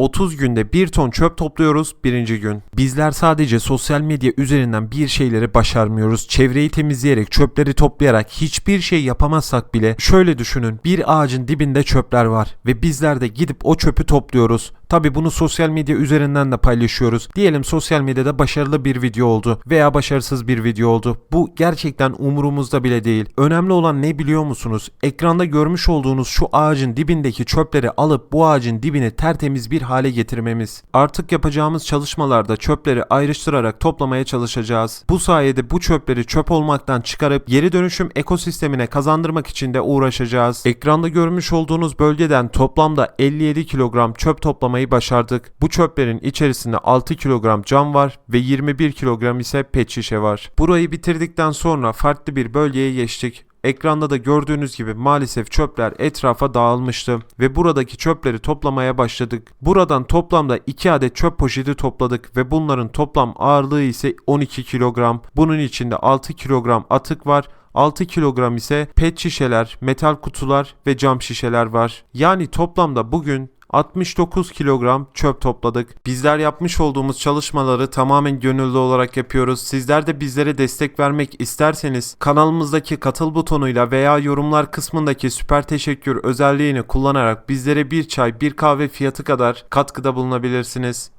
30 günde 1 ton çöp topluyoruz birinci gün. Bizler sadece sosyal medya üzerinden bir şeyleri başarmıyoruz. Çevreyi temizleyerek, çöpleri toplayarak hiçbir şey yapamazsak bile şöyle düşünün. Bir ağacın dibinde çöpler var ve bizler de gidip o çöpü topluyoruz. Tabi bunu sosyal medya üzerinden de paylaşıyoruz. Diyelim sosyal medyada başarılı bir video oldu veya başarısız bir video oldu. Bu gerçekten umurumuzda bile değil. Önemli olan ne biliyor musunuz? Ekranda görmüş olduğunuz şu ağacın dibindeki çöpleri alıp bu ağacın dibini tertemiz bir hale getirmemiz. Artık yapacağımız çalışmalarda çöpleri ayrıştırarak toplamaya çalışacağız. Bu sayede bu çöpleri çöp olmaktan çıkarıp geri dönüşüm ekosistemine kazandırmak için de uğraşacağız. Ekranda görmüş olduğunuz bölgeden toplamda 57 kilogram çöp toplamayı başardık. Bu çöplerin içerisinde 6 kilogram cam var ve 21 kilogram ise pet şişe var. Burayı bitirdikten sonra farklı bir bölgeye geçtik. Ekranda da gördüğünüz gibi maalesef çöpler etrafa dağılmıştı ve buradaki çöpleri toplamaya başladık. Buradan toplamda 2 adet çöp poşeti topladık ve bunların toplam ağırlığı ise 12 kilogram. Bunun içinde 6 kilogram atık var. 6 kilogram ise pet şişeler, metal kutular ve cam şişeler var. Yani toplamda bugün 69 kilogram çöp topladık. Bizler yapmış olduğumuz çalışmaları tamamen gönüllü olarak yapıyoruz. Sizler de bizlere destek vermek isterseniz kanalımızdaki katıl butonuyla veya yorumlar kısmındaki süper teşekkür özelliğini kullanarak bizlere bir çay bir kahve fiyatı kadar katkıda bulunabilirsiniz.